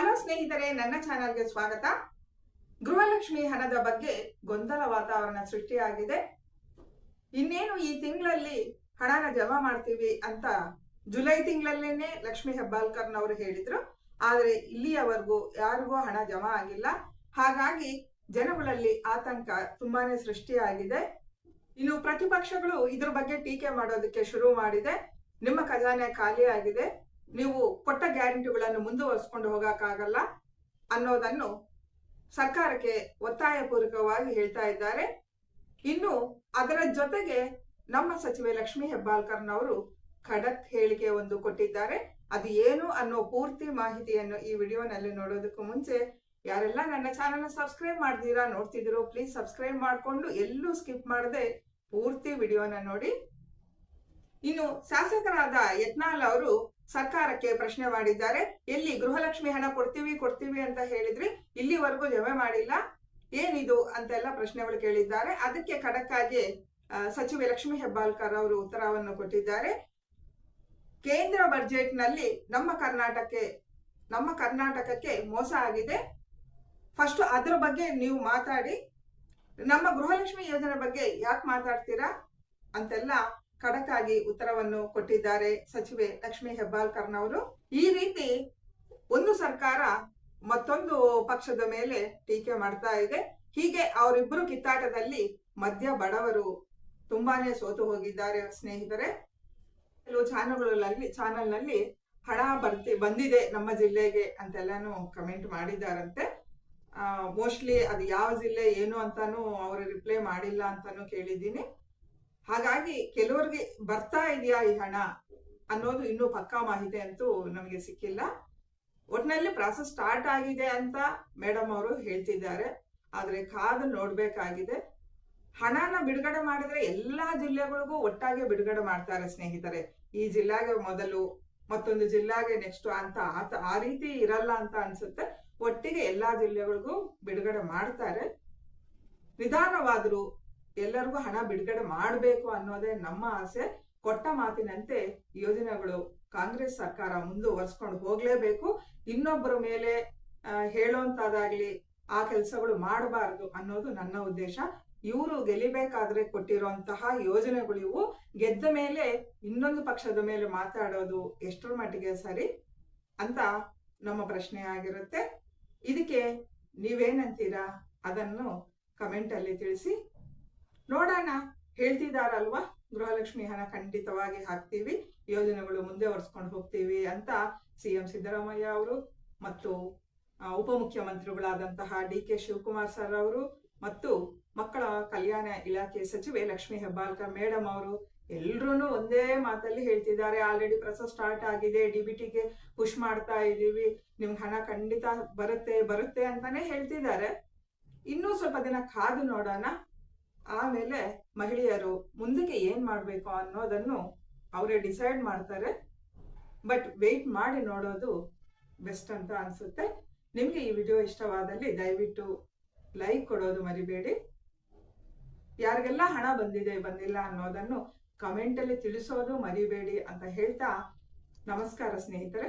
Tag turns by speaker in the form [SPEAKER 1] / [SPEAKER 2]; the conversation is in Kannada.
[SPEAKER 1] ಹಲೋ ಸ್ನೇಹಿತರೆ, ನನ್ನ ಚಾನಲ್ಗೆ ಸ್ವಾಗತ. ಗೃಹಲಕ್ಷ್ಮಿ ಹಣದ ಬಗ್ಗೆ ಗೊಂದಲ ವಾತಾವರಣ ಸೃಷ್ಟಿಯಾಗಿದೆ. ಇನ್ನೇನು ಈ ತಿಂಗಳಲ್ಲಿ ಹಣನ ಜಮಾ ಮಾಡ್ತೀವಿ ಅಂತ ಜುಲೈ ತಿಂಗಳಲ್ಲೇನೆ ಲಕ್ಷ್ಮಿ ಹೆಬ್ಬಾಳ್ಕರ್ನವರು ಹೇಳಿದ್ರು. ಆದರೆ ಇಲ್ಲಿಯವರೆಗೂ ಯಾರಿಗೂ ಹಣ ಜಮಾ ಆಗಿಲ್ಲ. ಹಾಗಾಗಿ ಜನಗಳಲ್ಲಿ ಆತಂಕ ತುಂಬಾನೇ ಸೃಷ್ಟಿಯಾಗಿದೆ. ಇನ್ನು ಪ್ರತಿಪಕ್ಷಗಳು ಇದ್ರ ಬಗ್ಗೆ ಟೀಕೆ ಮಾಡೋದಕ್ಕೆ ಶುರು ಮಾಡಿದೆ. ನಿಮ್ಮ ಖಜಾನೆ ಖಾಲಿ ಆಗಿದೆ ನೀವು ಕೊಟ್ಟ ಗ್ಯಾರಂಟಿಗಳನ್ನು ಮುಂದುವರಿಸ್ಕೊಂಡು ಹೋಗಕ್ಕಾಗಲ್ಲ ಅನ್ನೋದನ್ನು ಸರ್ಕಾರಕ್ಕೆ ಒತ್ತಾಯಪೂರ್ವಕವಾಗಿ ಹೇಳ್ತಾ ಇದ್ದಾರೆ. ಇನ್ನು ಅದರ ಜೊತೆಗೆ ನಮ್ಮ ಸಚಿವೆ ಲಕ್ಷ್ಮಿ ಹೆಬ್ಬಾಳ್ಕರ್ನವರು ಖಡಕ್ ಹೇಳಿಕೆ ಒಂದು ಕೊಟ್ಟಿದ್ದಾರೆ. ಅದು ಏನು ಅನ್ನೋ ಪೂರ್ತಿ ಮಾಹಿತಿಯನ್ನು ಈ ವಿಡಿಯೋನಲ್ಲಿ ನೋಡೋದಕ್ಕೂ ಮುಂಚೆ ಯಾರೆಲ್ಲ ನನ್ನ ಚಾನಲ್ನ ಸಬ್ಸ್ಕ್ರೈಬ್ ಮಾಡ್ತೀರಾ ನೋಡ್ತಿದ್ದೀರೋ ಪ್ಲೀಸ್ ಸಬ್ಸ್ಕ್ರೈಬ್ ಮಾಡಿಕೊಂಡು ಎಲ್ಲೂ ಸ್ಕಿಪ್ ಮಾಡದೆ ಪೂರ್ತಿ ವಿಡಿಯೋನ ನೋಡಿ. ಇನ್ನು ಶಾಸಕರಾದ ಯತ್ನಾಲ್ ಅವರು ಸರ್ಕಾರಕ್ಕೆ ಪ್ರಶ್ನೆ ಮಾಡಿದ್ದಾರೆ, ಎಲ್ಲಿ ಗೃಹಲಕ್ಷ್ಮಿ ಹಣ ಕೊಡ್ತೀವಿ ಕೊಡ್ತೀವಿ ಅಂತ ಹೇಳಿದ್ರೆ ಇಲ್ಲಿವರೆಗೂ ಜಮೆ ಮಾಡಿಲ್ಲ, ಏನಿದು ಅಂತೆಲ್ಲ ಪ್ರಶ್ನೆಗಳು ಕೇಳಿದ್ದಾರೆ. ಅದಕ್ಕೆ ಖಡಕ್ಕಾಗಿ ಸಚಿವೆ ಲಕ್ಷ್ಮಿ ಹೆಬ್ಬಾಳ್ಕರ್ ಅವರು ಉತ್ತರವನ್ನು ಕೊಟ್ಟಿದ್ದಾರೆ. ಕೇಂದ್ರ ಬಜೆಟ್ನಲ್ಲಿ ನಮ್ಮ ಕರ್ನಾಟಕಕ್ಕೆ ನಮ್ಮ ಕರ್ನಾಟಕಕ್ಕೆ ಮೋಸ ಆಗಿದೆ. ಫಸ್ಟ್ ಅದರ ಬಗ್ಗೆ ನೀವು ಮಾತಾಡಿ. ನಮ್ಮ ಗೃಹಲಕ್ಷ್ಮಿ ಯೋಜನೆ ಬಗ್ಗೆ ಯಾಕೆ ಮಾತಾಡ್ತೀರಾ ಅಂತೆಲ್ಲ ಖಡಕ್ಕಾಗಿ ಉತ್ತರವನ್ನು ಕೊಟ್ಟಿದ್ದಾರೆ ಸಚಿವೆ ಲಕ್ಷ್ಮಿ ಹೆಬ್ಬಾಳ್ಕರ್ನವರು ಈ ರೀತಿ ಒಂದು ಸರ್ಕಾರ ಮತ್ತೊಂದು ಪಕ್ಷದ ಮೇಲೆ ಟೀಕೆ ಮಾಡ್ತಾ ಇದೆ. ಹೀಗೆ ಅವರಿಬ್ಬರು ಕಿತ್ತಾಟದಲ್ಲಿ ಮಧ್ಯ ಬಡವರು ತುಂಬಾನೇ ಸೋತು ಹೋಗಿದ್ದಾರೆ ಸ್ನೇಹಿತರೆ. ಕೆಲವು ಚಾನಲ್ಗಳಲ್ಲಿ, ಚಾನಲ್ನಲ್ಲಿ ಹಣ ಬರ್ತಿ, ಬಂದಿದೆ ನಮ್ಮ ಜಿಲ್ಲೆಗೆ ಅಂತೆಲ್ಲಾನು ಕಮೆಂಟ್ ಮಾಡಿದ್ದಾರಂತೆ. ಮೋಸ್ಟ್ಲಿ ಅದು ಯಾವ ಜಿಲ್ಲೆ ಏನು ಅಂತಾನು ಅವರು ರಿಪ್ಲೈ ಮಾಡಿಲ್ಲ ಅಂತಾನು ಕೇಳಿದ್ದೀನಿ. ಹಾಗಾಗಿ ಕೆಲವರಿಗೆ ಬರ್ತಾ ಇದೆಯಾ ಈ ಹಣ ಅನ್ನೋದು ಇನ್ನೂ ಪಕ್ಕಾ ಮಾಹಿತಿ ಅಂತೂ ನಮಗೆ ಸಿಕ್ಕಿಲ್ಲ. ಒಟ್ಟಿನಲ್ಲಿ ಪ್ರಾಸೆಸ್ ಸ್ಟಾರ್ಟ್ ಆಗಿದೆ ಅಂತ ಮೇಡಮ್ ಅವರು ಹೇಳ್ತಿದ್ದಾರೆ. ಆದರೆ ಕಾದು ನೋಡಬೇಕಾಗಿದೆ. ಹಣನ ಬಿಡುಗಡೆ ಮಾಡಿದ್ರೆ ಎಲ್ಲಾ ಜಿಲ್ಲೆಗಳಿಗೂ ಒಟ್ಟಾಗೆ ಬಿಡುಗಡೆ ಮಾಡ್ತಾರೆ ಸ್ನೇಹಿತರೆ. ಈ ಜಿಲ್ಲೆಗೆ ಮೊದಲು, ಮತ್ತೊಂದು ಜಿಲ್ಲೆಗೆ ನೆಕ್ಸ್ಟ್ ಅಂತ ಆತ- ಆ ರೀತಿ ಇರಲ್ಲ ಅಂತ ಅನ್ಸುತ್ತೆ. ಒಟ್ಟಿಗೆ ಎಲ್ಲಾ ಜಿಲ್ಲೆಗಳಿಗೂ ಬಿಡುಗಡೆ ಮಾಡ್ತಾರೆ. ನಿಧಾನವಾದರೂ ಎಲ್ಲರಿಗೂ ಹಣ ಬಿಡುಗಡೆ ಮಾಡಬೇಕು ಅನ್ನೋದೇ ನಮ್ಮ ಆಸೆ. ಕೊಟ್ಟ ಮಾತಿನಂತೆ ಯೋಜನೆಗಳು ಕಾಂಗ್ರೆಸ್ ಸರ್ಕಾರ ಮುಂದುವರ್ಸ್ಕೊಂಡು ಹೋಗ್ಲೇಬೇಕು. ಇನ್ನೊಬ್ಬರ ಮೇಲೆ ಹೇಳೋಂತಾದಾಗ್ಲಿ ಆ ಕೆಲಸಗಳು ಮಾಡಬಾರದು ಅನ್ನೋದು ನನ್ನ ಉದ್ದೇಶ. ಇವರು ಗೆಲಿಬೇಕಾದ್ರೆ ಕೊಟ್ಟಿರುವಂತಹ ಯೋಜನೆಗಳು ಇವು. ಗೆದ್ದ ಮೇಲೆ ಇನ್ನೊಂದು ಪಕ್ಷದ ಮೇಲೆ ಮಾತಾಡೋದು ಎಷ್ಟರ ಮಟ್ಟಿಗೆ ಸರಿ ಅಂತ ನಮ್ಮ ಪ್ರಶ್ನೆ ಆಗಿರುತ್ತೆ. ಇದಕ್ಕೆ ನೀವೇನಂತೀರಾ? ಅದನ್ನು ಕಮೆಂಟ್ ಅಲ್ಲಿ ತಿಳಿಸಿ. ನೋಡೋಣ. ಹೇಳ್ತಿದಾರಲ್ವಾ? ಗೃಹಲಕ್ಷ್ಮಿ ಹಣ ಖಂಡಿತವಾಗಿ ಹಾಕ್ತೀವಿ. ಯೋಜನೆಗಳು ಮುಂದೆ ಒರೆಸ್ಕೊಂಡು ಹೋಗ್ತೀವಿ ಅಂತ ಸಿ ಎಂ ಸಿದ್ದರಾಮಯ್ಯ ಅವರು ಮತ್ತು ಉಪಮುಖ್ಯಮಂತ್ರಿಗಳಾದಂತಹ ಡಿ ಕೆ ಶಿವಕುಮಾರ್ ಸರ್ ಅವರು ಮತ್ತು ಮಕ್ಕಳ ಕಲ್ಯಾಣ ಇಲಾಖೆ ಸಚಿವೆ ಲಕ್ಷ್ಮಿ ಹೆಬ್ಬಾಳ್ಕರ್ ಮೇಡಮ್ ಅವರು ಎಲ್ರೂ ಒಂದೇ ಮಾತಲ್ಲಿ ಹೇಳ್ತಿದ್ದಾರೆ. ಆಲ್ರೆಡಿ ಪ್ರೊಸೆಸ್ ಸ್ಟಾರ್ಟ್ ಆಗಿದೆ. ಡಿ ಬಿ ಟಿಗೆ ಪುಷ್ ಮಾಡ್ತಾ ಇದ್ದೀವಿ. ನಿಮ್ಗೆ ಹಣ ಖಂಡಿತ ಬರುತ್ತೆ ಬರುತ್ತೆ ಅಂತಾನೆ ಹೇಳ್ತಿದ್ದಾರೆ. ಇನ್ನೂ ಸ್ವಲ್ಪ ದಿನ ಕಾದು ನೋಡೋಣ. ಆಮೇಲೆ ಮಹಿಳೆಯರು ಮುಂದಕ್ಕೆ ಏನ್ ಮಾಡಬೇಕು ಅನ್ನೋದನ್ನು ಅವರೇ ಡಿಸೈಡ್ ಮಾಡ್ತಾರೆ. ಬಟ್ ವೆಯ್ಟ್ ಮಾಡಿ ನೋಡೋದು ಬೆಸ್ಟ್ ಅಂತ ಅನ್ಸುತ್ತೆ. ನಿಮಗೆ ಈ ವಿಡಿಯೋ ಇಷ್ಟವಾದಲ್ಲಿ ದಯವಿಟ್ಟು ಲೈಕ್ ಕೊಡೋದು ಮರಿಬೇಡಿ. ಯಾರಿಗೆಲ್ಲ ಹಣ ಬಂದಿದೆ ಬಂದಿಲ್ಲ ಅನ್ನೋದನ್ನು ಕಮೆಂಟಲ್ಲಿ ತಿಳಿಸೋದು ಮರಿಬೇಡಿ ಅಂತ ಹೇಳ್ತಾ ನಮಸ್ಕಾರ ಸ್ನೇಹಿತರೆ.